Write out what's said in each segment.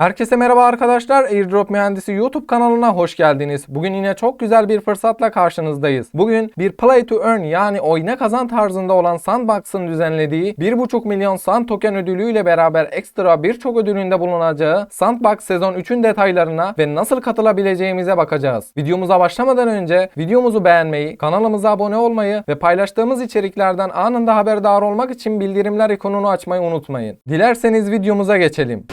Herkese merhaba arkadaşlar. Airdrop Mühendisi YouTube kanalına hoş geldiniz. Bugün yine çok güzel bir fırsatla karşınızdayız. Bugün bir Play to Earn yani oyna kazan tarzında olan Sandbox'ın düzenlediği 1.5 milyon Sand token ödülüyle beraber ekstra birçok ödülünde bulunacağı Sandbox sezon 3'ün detaylarına ve nasıl katılabileceğimize bakacağız. Videomuza başlamadan önce videomuzu beğenmeyi, kanalımıza abone olmayı ve paylaştığımız içeriklerden anında haberdar olmak için bildirimler ikonunu açmayı unutmayın. Dilerseniz videomuza geçelim.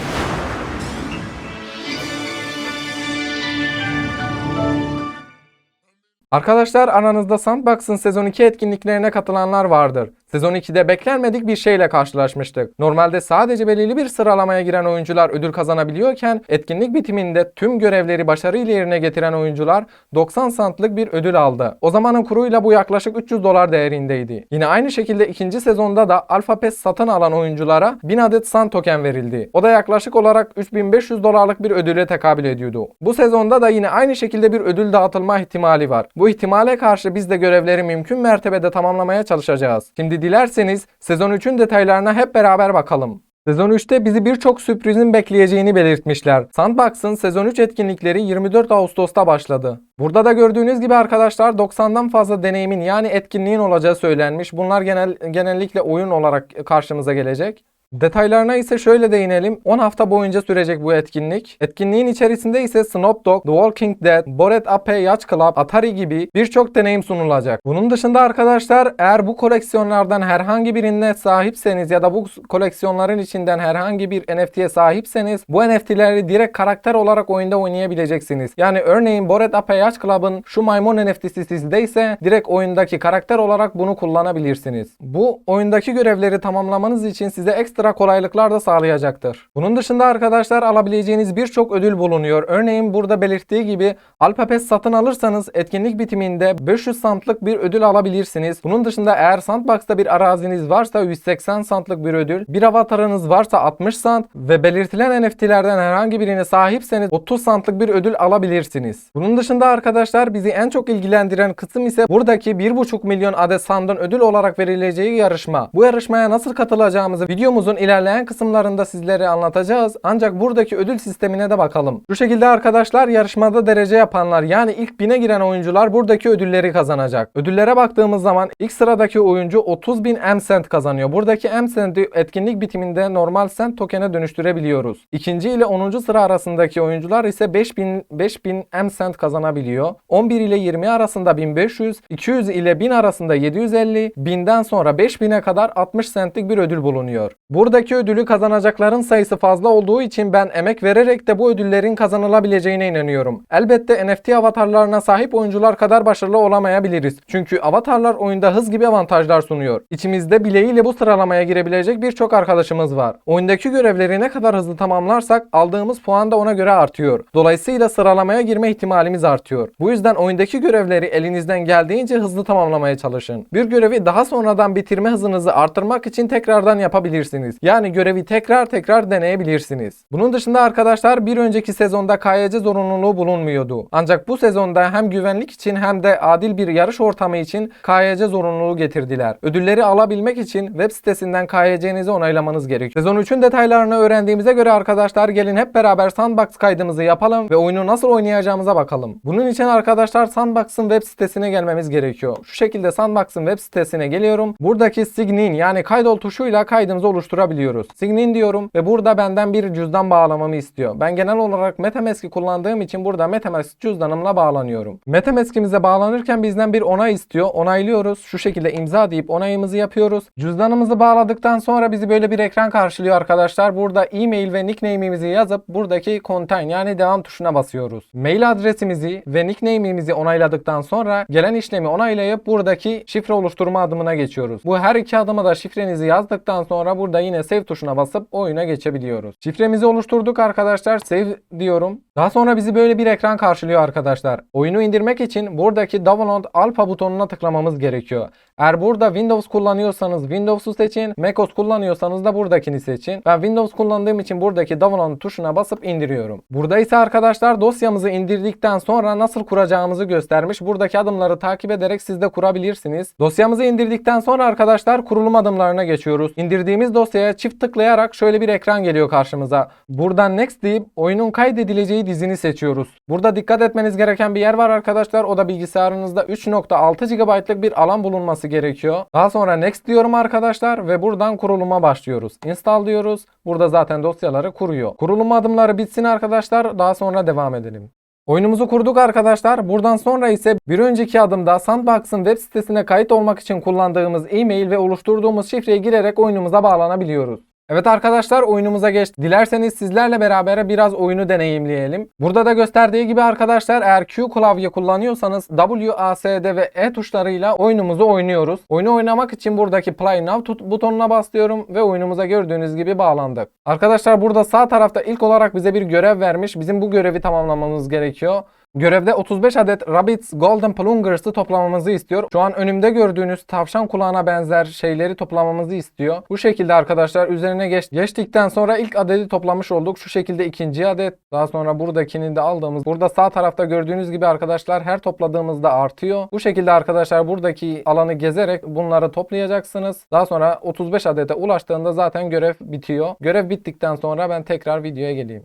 Arkadaşlar aranızda Sandbox'ın sezon 2 etkinliklerine katılanlar vardır. Sezon 2'de beklenmedik bir şeyle karşılaşmıştık. Normalde sadece belirli bir sıralamaya giren oyuncular ödül kazanabiliyorken etkinlik bitiminde tüm görevleri başarıyla yerine getiren oyuncular 90 santlık bir ödül aldı. O zamanın kuruyla bu yaklaşık 300 dolar değerindeydi. Yine aynı şekilde ikinci sezonda da Alpha Pass satın alan oyunculara 1000 adet Sand token verildi. O da yaklaşık olarak 3500 dolarlık bir ödüle tekabül ediyordu. Bu sezonda da yine aynı şekilde bir ödül dağıtılma ihtimali var. Bu ihtimale karşı biz de görevleri mümkün mertebede tamamlamaya çalışacağız. Şimdi dilerseniz sezon 3'ün detaylarına hep beraber bakalım. Sezon 3'te bizi birçok sürprizin bekleyeceğini belirtmişler. Sandbox'ın sezon 3 etkinlikleri 24 Ağustos'ta başladı. Burada da gördüğünüz gibi arkadaşlar 90'dan fazla deneyimin yani etkinliğin olacağı söylenmiş. Bunlar genel genellikle oyun olarak karşımıza gelecek. Detaylarına ise şöyle değinelim. 10 hafta boyunca sürecek bu etkinlik. Etkinliğin içerisinde ise Snoop Dogg, The Walking Dead, Bored Ape Yacht Club, Atari gibi birçok deneyim sunulacak. Bunun dışında arkadaşlar eğer bu koleksiyonlardan herhangi birine sahipseniz ya da bu koleksiyonların içinden herhangi bir NFT'ye sahipseniz bu NFT'leri direkt karakter olarak oyunda oynayabileceksiniz. Yani örneğin Bored Ape Yacht Club'ın şu maymun NFT'si sizdeyse direkt oyundaki karakter olarak bunu kullanabilirsiniz. Bu oyundaki görevleri tamamlamanız için size ekstra kolaylıklar da sağlayacaktır. Bunun dışında arkadaşlar alabileceğiniz birçok ödül bulunuyor. Örneğin burada belirttiği gibi Alpha Pass satın alırsanız etkinlik bitiminde 500 santlık bir ödül alabilirsiniz. Bunun dışında eğer Sandbox'ta bir araziniz varsa 180 santlık bir ödül, bir avatarınız varsa 60 sant ve belirtilen NFT'lerden herhangi birine sahipseniz 30 santlık bir ödül alabilirsiniz. Bunun dışında arkadaşlar bizi en çok ilgilendiren kısım ise buradaki 1.5 milyon adet sandın ödül olarak verileceği yarışma. Bu yarışmaya nasıl katılacağımızı videomuzun ilerleyen kısımlarında sizlere anlatacağız. Ancak buradaki ödül sistemine de bakalım. Bu şekilde arkadaşlar yarışmada derece yapanlar yani ilk bine giren oyuncular buradaki ödülleri kazanacak. Ödüllere baktığımız zaman ilk sıradaki oyuncu 30.000 M Cent kazanıyor. Buradaki M Cent'i etkinlik bitiminde normal Cent token'e dönüştürebiliyoruz. İkinci ile 10. sıra arasındaki oyuncular ise 5000 5000 M Cent kazanabiliyor. 11 ile 20 arasında 1500, 200 ile 1000 arasında 750, 1000'den sonra 5000'e kadar 60 centlik bir ödül bulunuyor. Buradaki ödülü kazanacakların sayısı fazla olduğu için ben emek vererek de bu ödüllerin kazanılabileceğine inanıyorum. Elbette NFT avatarlarına sahip oyuncular kadar başarılı olamayabiliriz. Çünkü avatarlar oyunda hız gibi avantajlar sunuyor. İçimizde bileğiyle bu sıralamaya girebilecek birçok arkadaşımız var. Oyundaki görevleri ne kadar hızlı tamamlarsak aldığımız puan da ona göre artıyor. Dolayısıyla sıralamaya girme ihtimalimiz artıyor. Bu yüzden oyundaki görevleri elinizden geldiğince hızlı tamamlamaya çalışın. Bir görevi daha sonradan bitirme hızınızı arttırmak için tekrardan yapabilirsiniz. Yani görevi tekrar tekrar deneyebilirsiniz. Bunun dışında arkadaşlar bir önceki sezonda KYC zorunluluğu bulunmuyordu. Ancak bu sezonda hem güvenlik için hem de adil bir yarış ortamı için KYC zorunluluğu getirdiler. Ödülleri alabilmek için web sitesinden KYC'nizi onaylamanız gerekiyor. Sezon 3'ün detaylarını öğrendiğimize göre arkadaşlar gelin hep beraber Sandbox kaydımızı yapalım ve oyunu nasıl oynayacağımıza bakalım. Bunun için arkadaşlar Sandbox'ın web sitesine gelmemiz gerekiyor. Şu şekilde Sandbox'ın web sitesine geliyorum. Buradaki sign in yani kaydol tuşuyla kaydımızı oluşturabiliyoruz. Sign in diyorum ve burada benden bir cüzdan bağlamamı istiyor. Ben genel olarak MetaMask'i kullandığım için burada MetaMask cüzdanımla bağlanıyorum. MetaMask'imize bağlanırken bizden bir onay istiyor. Onaylıyoruz. Şu şekilde imza deyip onayımızı yapıyoruz. Cüzdanımızı bağladıktan sonra bizi böyle bir ekran karşılıyor arkadaşlar. Burada e-mail ve nickname'imizi yazıp buradaki contain yani devam tuşuna basıyoruz. Mail adresimizi ve nickname'imizi onayladıktan sonra gelen işlemi onaylayıp buradaki şifre oluşturma adımına geçiyoruz. Bu her iki adıma da şifrenizi yazdıktan sonra burada yine save tuşuna basıp oyuna geçebiliyoruz. Şifremizi oluşturduk arkadaşlar. Save diyorum. Daha sonra bizi böyle bir ekran karşılıyor arkadaşlar. Oyunu indirmek için buradaki download alpha butonuna tıklamamız gerekiyor. Eğer burada Windows kullanıyorsanız Windows'u seçin. macOS kullanıyorsanız da buradakini seçin. Ben Windows kullandığım için buradaki download tuşuna basıp indiriyorum. Burada ise arkadaşlar dosyamızı indirdikten sonra nasıl kuracağımızı göstermiş. Buradaki adımları takip ederek siz de kurabilirsiniz. Dosyamızı indirdikten sonra arkadaşlar kurulum adımlarına geçiyoruz. İndirdiğimiz dosyaya çift tıklayarak şöyle bir ekran geliyor karşımıza. Buradan next deyip oyunun kaydedileceği dizini seçiyoruz. Burada dikkat etmeniz gereken bir yer var arkadaşlar. O da bilgisayarınızda 3.6 GB'lık bir alan bulunması gerekiyor. Daha sonra next diyorum arkadaşlar ve buradan kuruluma başlıyoruz. Install diyoruz. Burada zaten dosyaları kuruyor. Kurulum adımları bitsin arkadaşlar. Daha sonra devam edelim. Oyunumuzu kurduk arkadaşlar. Buradan sonra ise bir önceki adımda Sandbox'ın web sitesine kayıt olmak için kullandığımız e-mail ve oluşturduğumuz şifreye girerek oyunumuza bağlanabiliyoruz. Evet arkadaşlar oyunumuza geç. Dilerseniz sizlerle beraber biraz oyunu deneyimleyelim. Burada da gösterdiği gibi arkadaşlar eğer Q klavye kullanıyorsanız W, A, S, D ve E tuşlarıyla oyunumuzu oynuyoruz. Oyunu oynamak için buradaki Play Now butonuna basıyorum ve oyunumuza gördüğünüz gibi bağlandık. Arkadaşlar burada sağ tarafta ilk olarak bize bir görev vermiş. Bizim bu görevi tamamlamamız gerekiyor. Görevde 35 adet Rabbit's Golden Plungers'ı toplamamızı istiyor. Şu an önümde gördüğünüz tavşan kulağına benzer şeyleri toplamamızı istiyor. Bu şekilde arkadaşlar üzerine geç, geçtikten sonra ilk adedi toplamış olduk. Şu şekilde ikinci adet. Daha sonra buradakini de aldığımız. Burada sağ tarafta gördüğünüz gibi arkadaşlar her topladığımızda artıyor. Bu şekilde arkadaşlar buradaki alanı gezerek bunları toplayacaksınız. Daha sonra 35 adete ulaştığında zaten görev bitiyor. Görev bittikten sonra ben tekrar videoya geleyim.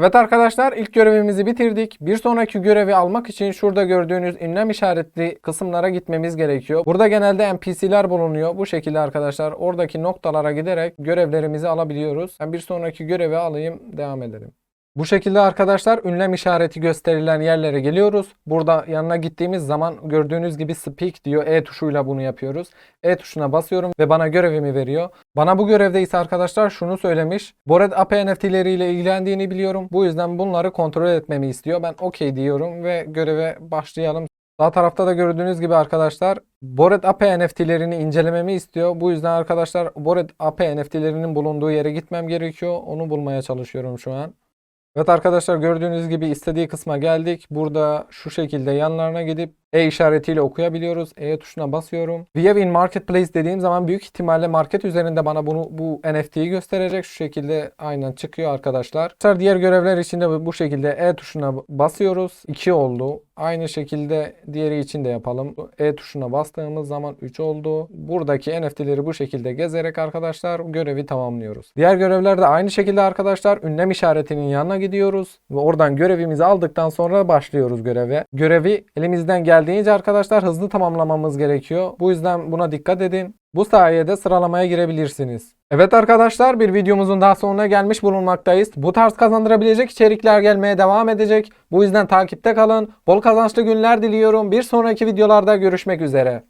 Evet arkadaşlar ilk görevimizi bitirdik. Bir sonraki görevi almak için şurada gördüğünüz ünlem işaretli kısımlara gitmemiz gerekiyor. Burada genelde NPC'ler bulunuyor. Bu şekilde arkadaşlar oradaki noktalara giderek görevlerimizi alabiliyoruz. Ben bir sonraki görevi alayım devam edelim. Bu şekilde arkadaşlar ünlem işareti gösterilen yerlere geliyoruz. Burada yanına gittiğimiz zaman gördüğünüz gibi speak diyor. E tuşuyla bunu yapıyoruz. E tuşuna basıyorum ve bana görevimi veriyor. Bana bu görevde ise arkadaşlar şunu söylemiş. Bored API NFT'leri ile ilgilendiğini biliyorum. Bu yüzden bunları kontrol etmemi istiyor. Ben okey diyorum ve göreve başlayalım. Sağ tarafta da gördüğünüz gibi arkadaşlar Bored API NFT'lerini incelememi istiyor. Bu yüzden arkadaşlar Bored API NFT'lerinin bulunduğu yere gitmem gerekiyor. Onu bulmaya çalışıyorum şu an. Evet arkadaşlar gördüğünüz gibi istediği kısma geldik. Burada şu şekilde yanlarına gidip E işaretiyle okuyabiliyoruz. E tuşuna basıyorum. View in Marketplace dediğim zaman büyük ihtimalle market üzerinde bana bunu bu NFT'yi gösterecek. Şu şekilde aynen çıkıyor arkadaşlar. Diğer görevler için de bu şekilde E tuşuna basıyoruz. 2 oldu. Aynı şekilde diğeri için de yapalım. E tuşuna bastığımız zaman 3 oldu. Buradaki NFT'leri bu şekilde gezerek arkadaşlar görevi tamamlıyoruz. Diğer görevlerde aynı şekilde arkadaşlar ünlem işaretinin yanına gidiyoruz ve oradan görevimizi aldıktan sonra başlıyoruz göreve. Görevi elimizden geldiğince arkadaşlar hızlı tamamlamamız gerekiyor. Bu yüzden buna dikkat edin. Bu sayede sıralamaya girebilirsiniz. Evet arkadaşlar bir videomuzun daha sonuna gelmiş bulunmaktayız. Bu tarz kazandırabilecek içerikler gelmeye devam edecek. Bu yüzden takipte kalın. Bol kazançlı günler diliyorum. Bir sonraki videolarda görüşmek üzere.